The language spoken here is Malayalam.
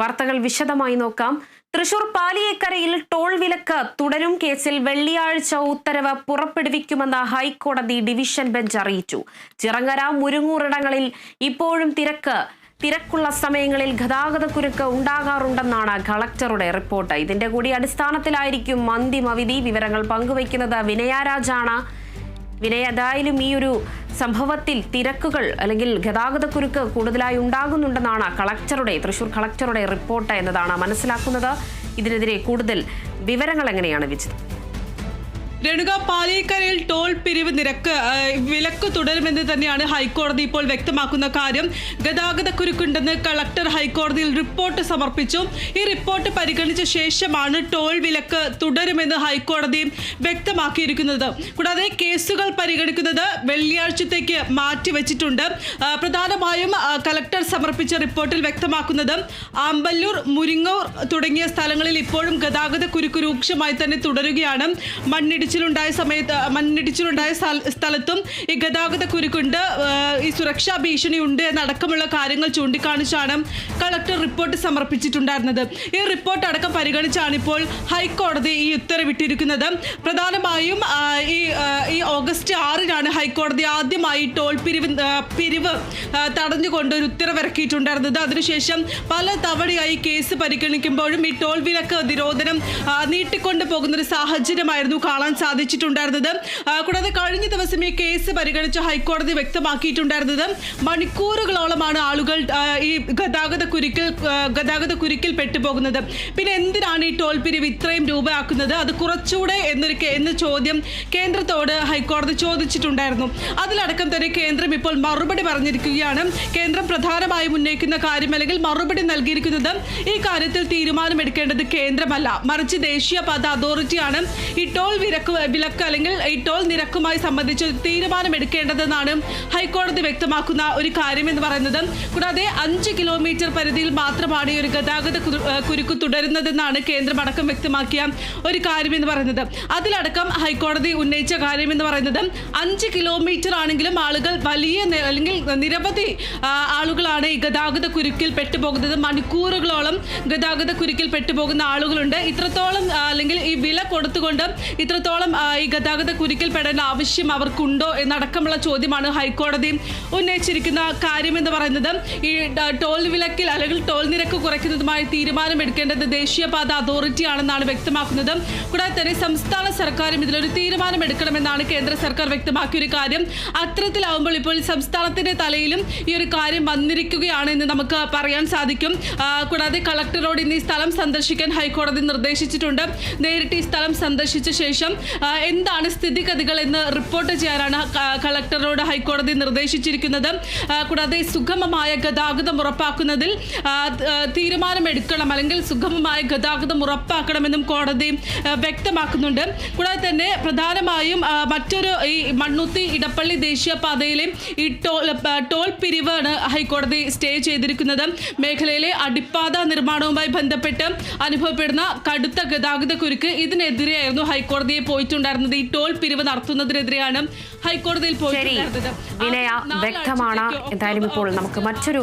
വാർത്തകൾ വിശദമായി നോക്കാം. തൃശൂർ പാലിയേക്കരയിൽ ടോൾ വിലക്ക് തുടരും കേസിൽ വെള്ളിയാഴ്ച ഉത്തരവ് പുറപ്പെടുവിക്കുമെന്ന് ഹൈക്കോടതി ഡിവിഷൻ ബെഞ്ച് അറിയിച്ചു. ചിറങ്ങര മുരുങ്ങൂറിടങ്ങളിൽ ഇപ്പോഴും തിരക്ക്. തിരക്കുള്ള സമയങ്ങളിൽ ഗതാഗതക്കുരുക്ക് ഉണ്ടാകാറുണ്ടെന്നാണ് കളക്ടറുടെ റിപ്പോർട്ട്. ഇതിന്റെ കൂടി അടിസ്ഥാനത്തിലായിരിക്കും അന്തിമ വിധി. വിവരങ്ങൾ പങ്കുവയ്ക്കുന്നത് വിനയാരാജാണ് വിനയ ഏതായാലും ഈ ഒരു സംഭവത്തിൽ തിരക്കുകൾ അല്ലെങ്കിൽ ഗതാഗതക്കുരുക്ക് കൂടുതലായി ഉണ്ടാകുന്നുണ്ടെന്നാണ് കളക്ടറുടെ തൃശൂർ കളക്ടറുടെ റിപ്പോർട്ട് എന്നതാണ് മനസ്സിലാക്കുന്നത്. ഇതിനെതിരെ കൂടുതൽ വിവരങ്ങൾ എങ്ങനെയാണ് വിജിത്? രേണുക പാലേക്കരയിൽ ടോൾ പിരിവ് നിരക്ക് വിലക്ക് തുടരുമെന്ന് തന്നെയാണ് ഹൈക്കോടതി ഇപ്പോൾ വ്യക്തമാക്കുന്ന കാര്യം. ഗതാഗത കുരുക്കുണ്ടെന്ന് കളക്ടർ ഹൈക്കോടതിയിൽ റിപ്പോർട്ട് സമർപ്പിച്ചു. ഈ റിപ്പോർട്ട് പരിഗണിച്ച ശേഷമാണ് ടോൾ വിലക്ക് തുടരുമെന്ന് ഹൈക്കോടതി വ്യക്തമാക്കിയിരിക്കുന്നത്. കൂടാതെ കേസുകൾ പരിഗണിക്കുന്നത് വെള്ളിയാഴ്ചത്തേക്ക് മാറ്റിവെച്ചിട്ടുണ്ട്. പ്രധാനമായും കളക്ടർ സമർപ്പിച്ച റിപ്പോർട്ടിൽ വ്യക്തമാക്കുന്നത് ആമ്പല്ലൂർ മുരിങ്ങൂർ തുടങ്ങിയ സ്ഥലങ്ങളിൽ ഇപ്പോഴും ഗതാഗത കുരുക്ക് രൂക്ഷമായി തന്നെ തുടരുകയാണ്. മണ്ണിടിച്ചിലുണ്ടായ സമയത്ത് മണ്ണിടിച്ചിലുണ്ടായ സ്ഥലത്തും ഈ ഗതാഗത കുരുക്കുണ്ട്. ഈ സുരക്ഷാ ഭീഷണി ഉണ്ട് എന്നടക്കമുള്ള കാര്യങ്ങൾ ചൂണ്ടിക്കാണിച്ചാണ് കളക്ടർ റിപ്പോർട്ട് സമർപ്പിച്ചിട്ടുണ്ടായിരുന്നത്. ഈ റിപ്പോർട്ട് അടക്കം പരിഗണിച്ചാണ് ഇപ്പോൾ ഹൈക്കോടതി ഈ ഉത്തരവിട്ടിരിക്കുന്നത്. പ്രധാനമായും ഈ ഈ ഓഗസ്റ്റ് ആറിനാണ് ഹൈക്കോടതി ആദ്യമായി ടോൾ പിരിവ് പിരിവ് തടഞ്ഞുകൊണ്ട് ഒരു ഉത്തരവിറക്കിയിട്ടുണ്ടായിരുന്നത്. അതിനുശേഷം പല തവണയായി കേസ് പരിഗണിക്കുമ്പോഴും ഈ ടോൾ വിലക്ക് നിരോധനം നീട്ടിക്കൊണ്ടു പോകുന്ന ഒരു സാഹചര്യമായിരുന്നു കാണാൻ സാധിച്ചിട്ടുണ്ടായിരുന്നത്. കൂടാതെ കഴിഞ്ഞ ദിവസം ഈ കേസ് പരിഗണിച്ച ഹൈക്കോടതി വ്യക്തമാക്കിയിട്ടുണ്ടായിരുന്നത് മണിക്കൂറുകളോളമാണ് ആളുകൾ ഈ ഗതാഗത കുരുക്കിൽ ഗതാഗത കുരുക്കിൽ പെട്ടുപോകുന്നത്. പിന്നെ എന്തിനാണ് ഈ ടോൾ പിരിവ് ഇത്രയും രൂപയാക്കുന്നത്? അത് കുറച്ചുകൂടെ എന്നൊരു എന്ന ചോദ്യം കേന്ദ്രത്തോട് ഹൈക്കോടതി ചോദിച്ചിട്ടുണ്ടായിരുന്നു. അതിലടക്കം തന്നെ കേന്ദ്രം ഇപ്പോൾ മറുപടി പറഞ്ഞിരിക്കുകയാണ്. കേന്ദ്രം പ്രധാനമായും ഉന്നയിക്കുന്ന കാര്യം അല്ലെങ്കിൽ മറുപടി നൽകിയിരിക്കുന്നത് ഈ കാര്യത്തിൽ തീരുമാനമെടുക്കേണ്ടത് കേന്ദ്രമല്ല. മറിച്ച് ദേശീയപാത അതോറിറ്റിയാണ്. ഈ ടോൾ വിലക്ക് അല്ലെങ്കിൽ ഈ ടോൾ നിരക്കുമായി സംബന്ധിച്ച് തീരുമാനമെടുക്കേണ്ടതെന്നാണ് ഹൈക്കോടതി വ്യക്തമാക്കുന്ന ഒരു കാര്യം എന്ന് പറയുന്നത്. കൂടാതെ അഞ്ച് കിലോമീറ്റർ പരിധിയിൽ മാത്രമാണ് ഈ ഒരു ഗതാഗത കുരു- കുരുക്ക് തുടരുന്നതെന്നാണ് കേന്ദ്രം അടക്കം വ്യക്തമാക്കിയ ഒരു കാര്യം എന്ന് പറയുന്നത്. അതിലടക്കം ഹൈക്കോടതി ഉന്നയിച്ച കാര്യം എന്ന് പറയുന്നത് അഞ്ച് കിലോമീറ്റർ ആണെങ്കിലും ആളുകൾ വലിയ അല്ലെങ്കിൽ നിരവധി ആളുകളാണ് ഈ ഗതാഗത കുരുക്കിൽ പെട്ടുപോകുന്നത്. മണിക്കൂറുകളോളം ഗതാഗത കുരുക്കിൽ പെട്ടുപോകുന്ന ആളുകളുണ്ട്. ഇത്രത്തോളം അല്ലെങ്കിൽ ഈ വില കൊടുത്തുകൊണ്ട് ഇത്രത്തോളം ആ, ഈ ഗതാഗത കുരുക്കിൽപ്പെടേണ്ട ആവശ്യം അവർക്കുണ്ടോ എന്നടക്കമുള്ള ചോദ്യമാണ് ഹൈക്കോടതി ഉന്നയിച്ചിരിക്കുന്ന കാര്യം എന്ന് പറയുന്നത്. ഈ ടോൾ വിലക്കിൽ അല്ലെങ്കിൽ ടോൾ നിരക്ക് കുറയ്ക്കുന്നതുമായി തീരുമാനമെടുക്കേണ്ടത് ദേശീയപാത അതോറിറ്റി ആണെന്നാണ് വ്യക്തമാക്കുന്നത്. കൂടാതെ തന്നെ സംസ്ഥാന സർക്കാരും ഇതിലൊരു തീരുമാനമെടുക്കണമെന്നാണ് കേന്ദ്ര സർക്കാർ വ്യക്തമാക്കിയ ഒരു കാര്യം. അത്തരത്തിലാവുമ്പോൾ ഇപ്പോൾ സംസ്ഥാനത്തിന്റെ തലയിലും ഈ ഒരു കാര്യം വന്നിരിക്കുകയാണ് എന്ന് നമുക്ക് പറയാൻ സാധിക്കും. കൂടാതെ കളക്ടറോട് ഇന്ന് ഈ സ്ഥലം സന്ദർശിക്കാൻ ഹൈക്കോടതി നിർദ്ദേശിച്ചിട്ടുണ്ട്. നേരിട്ട് ഈ സ്ഥലം സന്ദർശിച്ച ശേഷം എന്താണ് സ്ഥിതിഗതികൾ എന്ന് റിപ്പോർട്ട് ചെയ്യാനാണ് കളക്ടറോട് ഹൈക്കോടതി നിർദ്ദേശിച്ചിരിക്കുന്നത്. കൂടാതെ സുഗമമായ ഗതാഗതം ഉറപ്പാക്കുന്നതിൽ തീരുമാനമെടുക്കണം അല്ലെങ്കിൽ സുഗമമായ ഗതാഗതം ഉറപ്പാക്കണമെന്നും കോടതി വ്യക്തമാക്കുന്നുണ്ട്. കൂടാതെ തന്നെ പ്രധാനമായും മറ്റൊരു ഈ മണ്ണുത്തി ഇടപ്പള്ളി ദേശീയപാതയിലെ ഈ ടോൾ ടോൾ പിരിവാണ് ഹൈക്കോടതി സ്റ്റേ ചെയ്തിരിക്കുന്നത്. മേഖലയിലെ അടിപ്പാത നിർമ്മാണവുമായി ബന്ധപ്പെട്ട് അനുഭവപ്പെടുന്ന കടുത്ത ഗതാഗത കുരുക്ക് ഇതിനെതിരെയായിരുന്നു ഹൈക്കോടതിയെ പോയിട്ടുണ്ടായിരുന്നത്. ഈ ടോൾ പിരിവ് നടത്തുന്നതിനെതിരെയാണ് ഹൈക്കോടതിയിൽ പോയിട്ടുണ്ടായിരുന്നത്. വ്യക്തമാണ്. എന്തായാലും ഇപ്പോൾ നമുക്ക് മറ്റൊരു